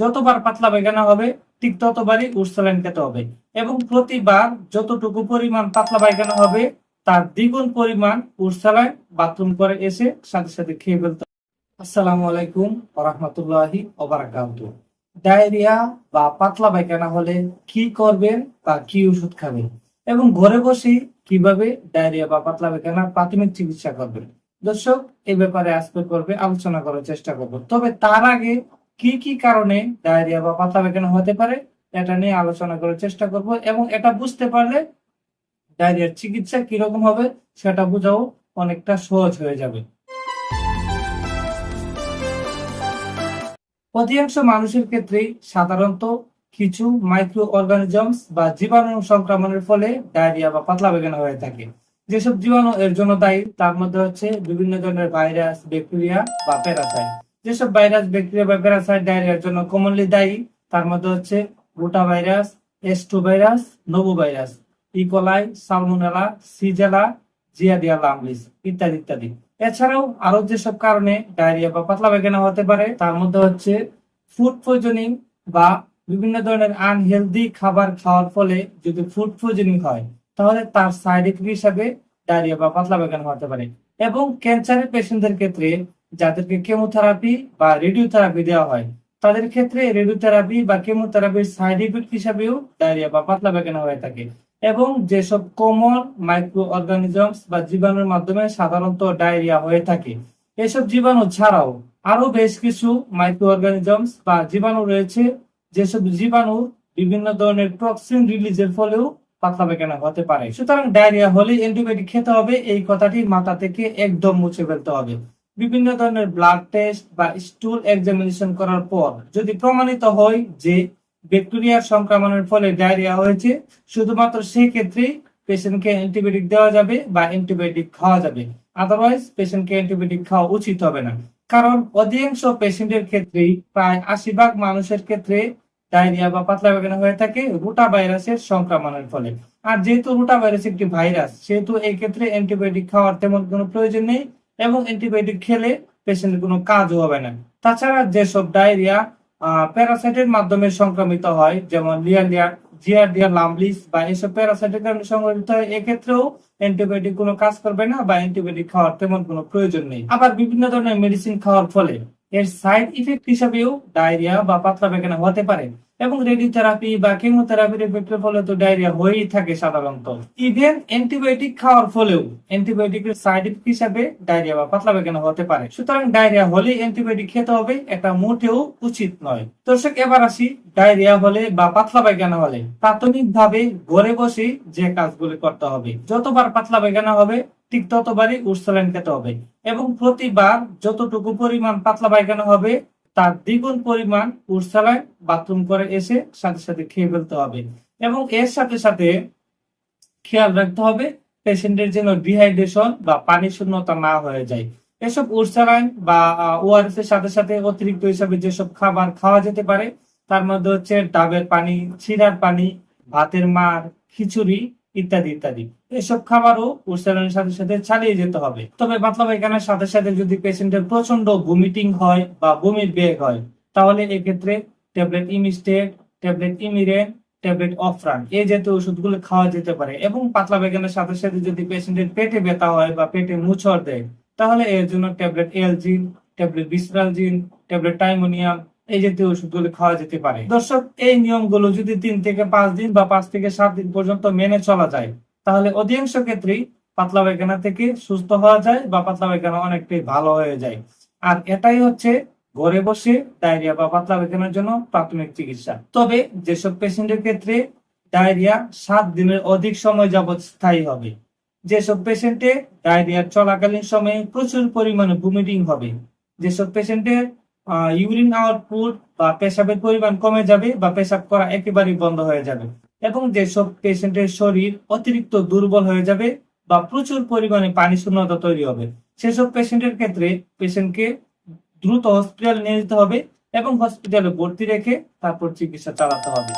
যতবার পাতলা পায়খানা হবে, ঠিক ততবারই উর্সালাইন খেতে হবে। এবং প্রতিবার যতটুকু পরিমাণ পাতলা পায়খানা হবে, তার দ্বিগুণ পরিমাণ উর্সালাইন বাথরুম করে এসে সাথে সাথে খেয়ে ফেলতে আসসালামু আলাইকুম রহমতুল্লাহি ওবারাকাতু। ডায়রিয়া বা পাতলা পায়খানা হলে কি করবেন বা কি ওষুধ খাবেন? এবং ঘরে বসে কীভাবে ডায়রিয়া বা পাতলা পায়খানা প্রাথমিক চিকিৎসা করবেন? দর্শক, এ ব্যাপারে আজকে করবে আলোচনা করার চেষ্টা করব। তবে তার আগে কি কি কারণে ডায়রিয়া বা পাতলা পায়খানা হতে পারে, এটা নিয়ে আলোচনা করার চেষ্টা করব এবং এটা বুঝতে পারলে ডায়রিয়ার চিকিৎসা কীরকম হবে সেটা বোঝাও অনেকটা সহজ হয়ে যাবে। অধিকাংশ মানুষের ক্ষেত্রে সাধারণত কিছু মাইক্রো অর্গানিজমস বা জীবাণু সংক্রমণের ফলে ডায়রিয়া বা পাতলা পায়খানা হয়ে থাকে। যেসব জীবাণু এর জন্য দায়ী, তার মধ্যে হচ্ছে বিভিন্ন ধরনের ভাইরাস, ব্যাকটেরিয়া বা প্যারাসাইট। যেসব ভাইরাস, ব্যাকটেরিয়া বা প্যারাসাইট ডায়রিয়ার জন্য কমনলি দায়ী, তার মধ্যে হচ্ছে rota virus astro virus noro virus E coli salmonella shigella giardia lamblia ইত্যাদি ইত্যাদি। এছাড়াও আরও যেসব কারণে ডায়রিয়া বা পাতলা পায়খানা হতে পারে, তার মধ্যে হচ্ছে ফুড পয়জনিং বা বিভিন্ন ধরনের আনহেলদি খাবার খাওয়ার ফলে যদি ফুড পয়জনিং হয়, তাহলে তার সাইড এফেক্ট হিসাবে ডায়রিয়া বা পাতলা পায়খানা হতে পারে। এবং ক্যান্সারের পেশেন্টদের ক্ষেত্রে যাদেরকে কেমোথেরাপি বা রেডিওথেরাপি দেওয়া হয়, তাদের ক্ষেত্রে রেডিওথেরাপি বা কেমোথেরাপির সাইড ইফেক্ট হিসাবেও ডায়রিয়া বা পাতলা পায়খানা হয়ে থাকে এবং যেসব কমন মাইক্রো অর্গানিজমস বা জীবাণুর মাধ্যমে সাধারণত ডায়রিয়া হয়ে থাকে। এসব জীবাণু ছাড়াও আরও বেশ কিছু মাইক্রো অর্গানিজমস বা জীবাণু রয়েছে, যেসব জীবাণু বিভিন্ন ধরনের টক্সিন রিলিজের ফলেও পাতলা পায়খানা হতে পারে। সুতরাং ডায়রিয়া হলে অ্যান্টিবায়োটিক খেতে হবে, এই কথাটি মাথা থেকে একদম মুছে ফেলতে হবে। বিভিন্ন ধরনের ব্লাড টেস্ট বা স্টুল এক্সামিনেশন করার পর যদি প্রমাণিত হয় যে ব্যাকটেরিয়ার সংক্রমণের ফলে ডায়রিয়া হয়েছে, শুধুমাত্র সেই ক্ষেত্রেই পেশেন্টকে অ্যান্টিবায়োটিক দেওয়া যাবে বা অ্যান্টিবায়োটিক খাওয়া যাবে। আদারওয়াইজ পেশেন্টকে অ্যান্টিবায়োটিক খাওয়া উচিত হবে না। কারণ অধিকাংশ পেশেন্টের ক্ষেত্রেই প্রায় আশি ভাগ মানুষের ক্ষেত্রে ডায়রিয়া বা পাতলা পায়খানা হয়ে থাকে রুটা ভাইরাসের সংক্রমণের ফলে। আর যেহেতু রুটা ভাইরাস একটি ভাইরাস, সেহেতু এই ক্ষেত্রে অ্যান্টিবায়োটিক খাওয়ার তেমন কোনো প্রয়োজন নেই। এবং অ্যান্টিবায়োটিক খেলে পেশেন্টের কোনো কাজও হবে না। তাছাড়া যেসব ডায়রিয়া প্যারাসাইটের মাধ্যমে সংক্রমিত হয়, যেমন লিয়ালিয়া জিয়ারডিয়া লামলিস বা এসব প্যারাসাইটের কারণে সংক্রমিত হয়, এক্ষেত্রেও অ্যান্টিবায়োটিক কোনো কাজ করবে না বা অ্যান্টিবায়োটিক খাওয়ার তেমন কোনো প্রয়োজন নেই। আবার বিভিন্ন ধরনের মেডিসিন খাওয়ার ফলে এর সাইড ইফেক্ট হিসাবেও ডায়রিয়া বা পাতলা পায়খানা হতে পারে। এবং রেডিওথেরাপি বা কেমোথেরাপির এফেক্টের ফলে তো ডায়রিয়া হয়েই থাকে সাধারণত। ইভেন অ্যান্টিবায়োটিক খাওয়ার ফলেও অ্যান্টিবায়োটিকের সাইড ইফেক্ট হিসাবে ডায়রিয়া বা পাতলা পায়খানা হতে পারে। সুতরাং ডায়রিয়া হলে অ্যান্টিবায়োটিক খেতে হবে, এটা মোটেও উচিত নয়। দর্শক, এবার আসি ডায়রিয়া হলে বা পাতলা পায়খানা হলে। প্রাথমিকভাবে ঘরে বসে যে কাজগুলি করতে হবে। যতবার পাতলা পায়খানা হবে, ঠিক ততবারই উর্সালাইন খেতে হবে। এবং প্রতিবার যতটুকু পরিমাণ পাতলা পায়খানা হবে তার দ্বিগুণ পরিমাণ উর্সালাইন বাথরুম করে এসে সাথে সাথে খেয়ে ফেলতে হবে এবং এর সাথে সাথে খেয়াল রাখতে হবে পেশেন্টের যেন ডিহাইড্রেশন বা পানি শূন্যতা না হয়ে যায়। এসব উর্সালাইন বা ওআরএস এর সাথে সাথে অতিরিক্ত হিসাবে যেসব খাবার খাওয়া যেতে পারে, তার মধ্যে হচ্ছে ডাবের পানি ছিরার পানি, ভাতের মার, খিচুড়ি ইত্যাদি ইত্যাদি। এসব খাবারও উচ্চারণের সাথে সাথে চালিয়ে যেতে হবে। তবে পাতলা পায়খানার সাথে সাথে যদি পেশেন্টের প্রচণ্ড ভমিটিং হয় বা বমির বেগ হয়, তাহলে এক্ষেত্রে tablet Emistat tablet Emeren tablet Ofran, এই জাতীয় ওষুধগুলো খাওয়া যেতে পারে। এবং পাতলা পায়খানার সাথে সাথে যদি পেশেন্টের পেটে ব্যথা হয় বা পেটে মুছর দেয়, তাহলে এর জন্য tablet Algin, tablet Visceralgine, tablet Timonium এই জাতীয় ওষুধগুলো খাওয়া যেতে পারে। দর্শক, এই নিয়মগুলো যদি তিন থেকে পাঁচ দিন বা পাঁচ থেকে সাত দিন পর্যন্ত মেনে চলা যায়, তাহলে অধিকাংশ ক্ষেত্রেই পাতলা পায়খানা থেকে সুস্থ হওয়া যায় বা পাতলা পায়খানা অনেকটাই ভালো হয়ে যায়। আর এটাই হচ্ছে ঘরে বসে ডায়রিয়া বা পাতলা পায়খানার জন্য প্রাথমিক চিকিৎসা। তবে যেসব পেশেন্টের ক্ষেত্রে ডায়রিয়া সাত দিনের অধিক সময় যাবৎ স্থায়ী হবে, যেসব পেশেন্টে ডায়রিয়া চলাকালীন সময়ে প্রচুর পরিমাণে ভুমিটিং হবে, যেসব পেশেন্টের ইউরিন আউটপুট বা পেশাবের পরিমাণ কমে যাবে বা পেশাব করা একেবারেই বন্ধ হয়ে যাবে। এবং যেসব পেশেন্টের শরীর অতিরিক্ত দুর্বল হয়ে যাবে বা প্রচুর পরিমাণে পানি শূন্যতা তৈরি হবে, সেসব পেশেন্টের ক্ষেত্রে পেশেন্টকে দ্রুত হসপিটাল নিয়ে যেতে হবে এবং হসপিটালে ভর্তি রেখে তারপর চিকিৎসা চালাতে হবে।